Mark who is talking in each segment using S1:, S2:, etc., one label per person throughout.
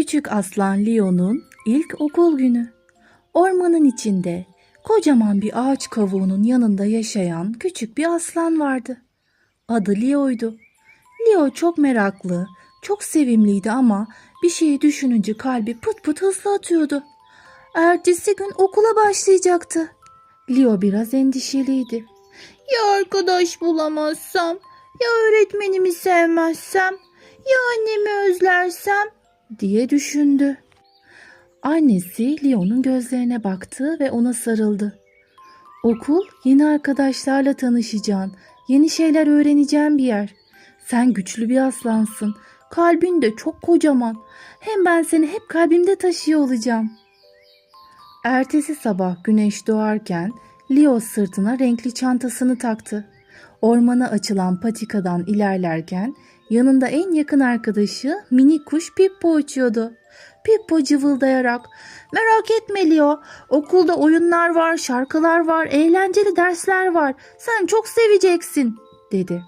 S1: Küçük aslan Leo'nun ilk okul günü. Ormanın içinde kocaman bir ağaç kavuğunun yanında yaşayan küçük bir aslan vardı. Adı Leo'ydu. Leo çok meraklı, çok sevimliydi ama bir şeyi düşününce kalbi pıt pıt hızlı atıyordu. Ertesi gün okula başlayacaktı. Leo biraz endişeliydi. Ya arkadaş bulamazsam, ya öğretmenimi sevmezsem, ya annemi özlersem diye düşündü. Annesi Leo'nun gözlerine baktı ve ona sarıldı. Okul yeni arkadaşlarla tanışacağın, yeni şeyler öğreneceğin bir yer. Sen güçlü bir aslansın. Kalbin de çok kocaman. Hem ben seni hep kalbimde taşıyor olacağım. Ertesi sabah güneş doğarken Leo sırtına renkli çantasını taktı. Ormana açılan patikadan ilerlerken yanında en yakın arkadaşı minik kuş Pippo uçuyordu. Pippo cıvıldayarak ''Merak etme Leo, okulda oyunlar var, şarkılar var, eğlenceli dersler var. Sen çok seveceksin.'' dedi.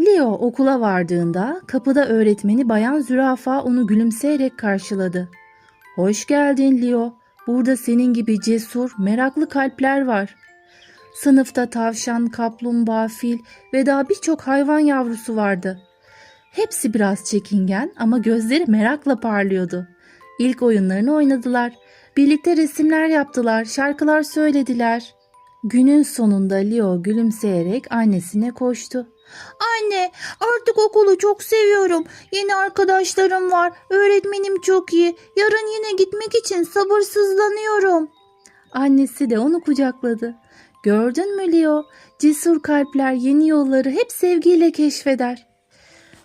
S1: Leo okula vardığında kapıda öğretmeni Bayan Zürafa onu gülümseyerek karşıladı. ''Hoş geldin Leo. Burada senin gibi cesur, meraklı kalpler var.'' Sınıfta tavşan, kaplumbağa, fil ve daha birçok hayvan yavrusu vardı. Hepsi biraz çekingen ama gözleri merakla parlıyordu. İlk oyunlarını oynadılar. Birlikte resimler yaptılar, şarkılar söylediler. Günün sonunda Leo gülümseyerek annesine koştu. Anne, artık okulu çok seviyorum. Yeni arkadaşlarım var. Öğretmenim çok iyi. Yarın yine gitmek için sabırsızlanıyorum. Annesi de onu kucakladı. Gördün mü Leo? Cesur kalpler yeni yolları hep sevgiyle keşfeder.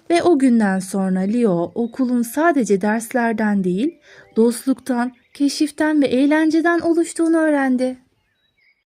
S1: Ve o günden sonra Leo okulun sadece derslerden değil, dostluktan, keşiften ve eğlenceden oluştuğunu öğrendi.